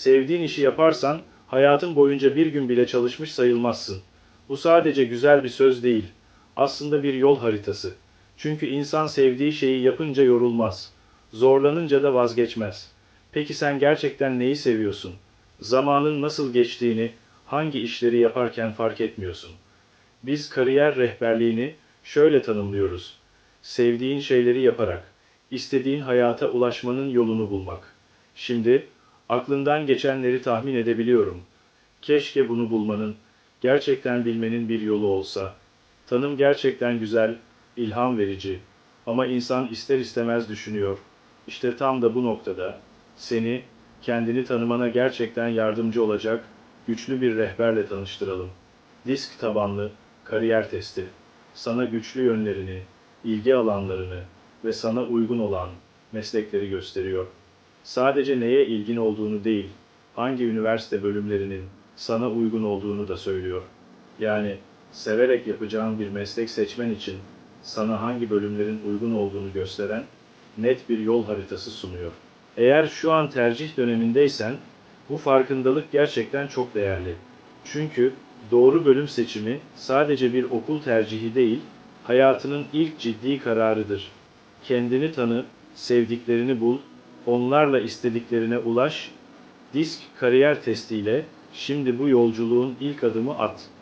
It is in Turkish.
Sevdiğin işi yaparsan hayatın boyunca bir gün bile çalışmış sayılmazsın. Bu sadece güzel bir söz değil. Aslında bir yol haritası. Çünkü insan sevdiği şeyi yapınca yorulmaz. Zorlanınca da vazgeçmez. Peki sen gerçekten neyi seviyorsun? Zamanın nasıl geçtiğini hangi işleri yaparken fark etmiyorsun. Biz kariyer rehberliğini şöyle tanımlıyoruz. Sevdiğin şeyleri yaparak, istediğin hayata ulaşmanın yolunu bulmak. Şimdi aklından geçenleri tahmin edebiliyorum. Keşke bunu bulmanın, gerçekten bilmenin bir yolu olsa. Tanım gerçekten güzel, ilham verici. Ama insan ister istemez düşünüyor. İşte tam da bu noktada seni kendini tanımana gerçekten yardımcı olacak güçlü bir rehberle tanıştıralım. Disk tabanlı kariyer testi. Sana güçlü yönlerini, ilgi alanlarını ve sana uygun olan meslekleri gösteriyor. Sadece neye ilgin olduğunu değil, hangi üniversite bölümlerinin sana uygun olduğunu da söylüyor. Yani severek yapacağın bir meslek seçmen için sana hangi bölümlerin uygun olduğunu gösteren net bir yol haritası sunuyor. Eğer şu an tercih dönemindeysen bu farkındalık gerçekten çok değerli. Çünkü doğru bölüm seçimi sadece bir okul tercihi değil, hayatının ilk ciddi kararıdır. Kendini tanı, sevdiklerini bul, onlarla istediklerine ulaş. Disk kariyer testiyle şimdi bu yolculuğun ilk adımı at.